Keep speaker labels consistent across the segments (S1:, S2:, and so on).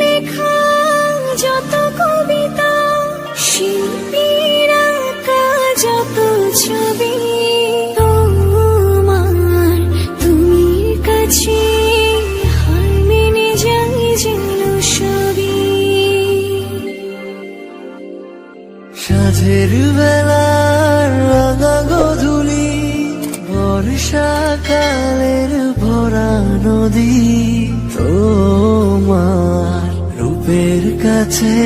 S1: লেখা, যত কবিতা, শিল্পীর যত ছবি, তোমার তুমি কাছে হার মেনে যাই যেন সবই।
S2: সাঝের বেলার রাঙা গধুলি, বর্ষাকালের ভরা নদী তোমার রূপের কাছে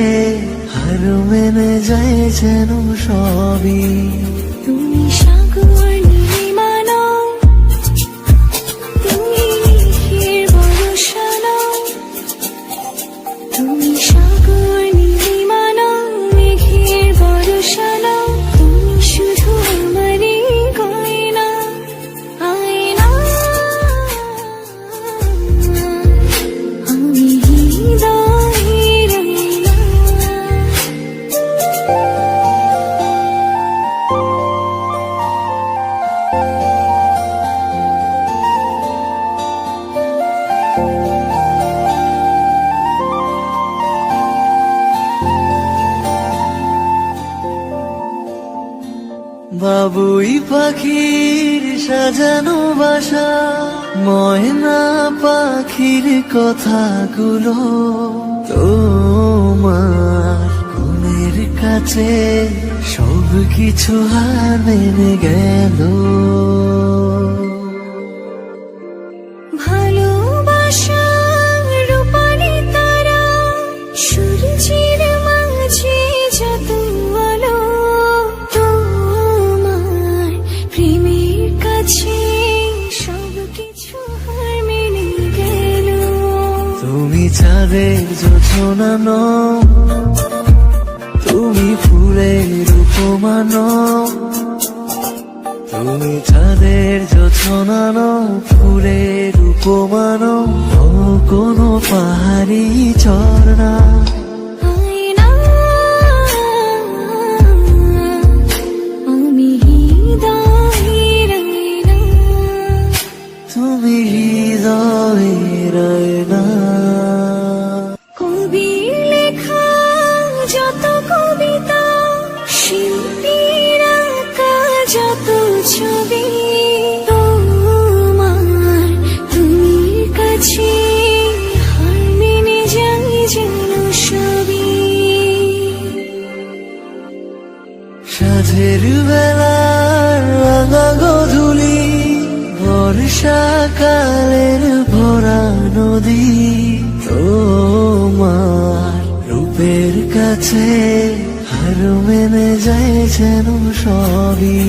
S2: হার মেনে যায় যেন সবই।
S1: তুমি তুমি
S2: বাবুই পাখির সাজানো বাসা, ময়না পাখির কথাগুলো তোমার কুমের কাছে সব কিছু হার মেনে গেল। চাঁদের যোছনা নও তুমি ফুলের উপমান তুমি চাঁদের যোছনা নও ফুলের উপমান ও কোনো পাহাড়ি ঝর্ণা। তুমি হৃদয়ের সাঝের বেলার রাঙা গধুলি বর্ষাকালের ভরা নদী। তোমার রূপের কাছে হার মেনে যায় যেন সবই।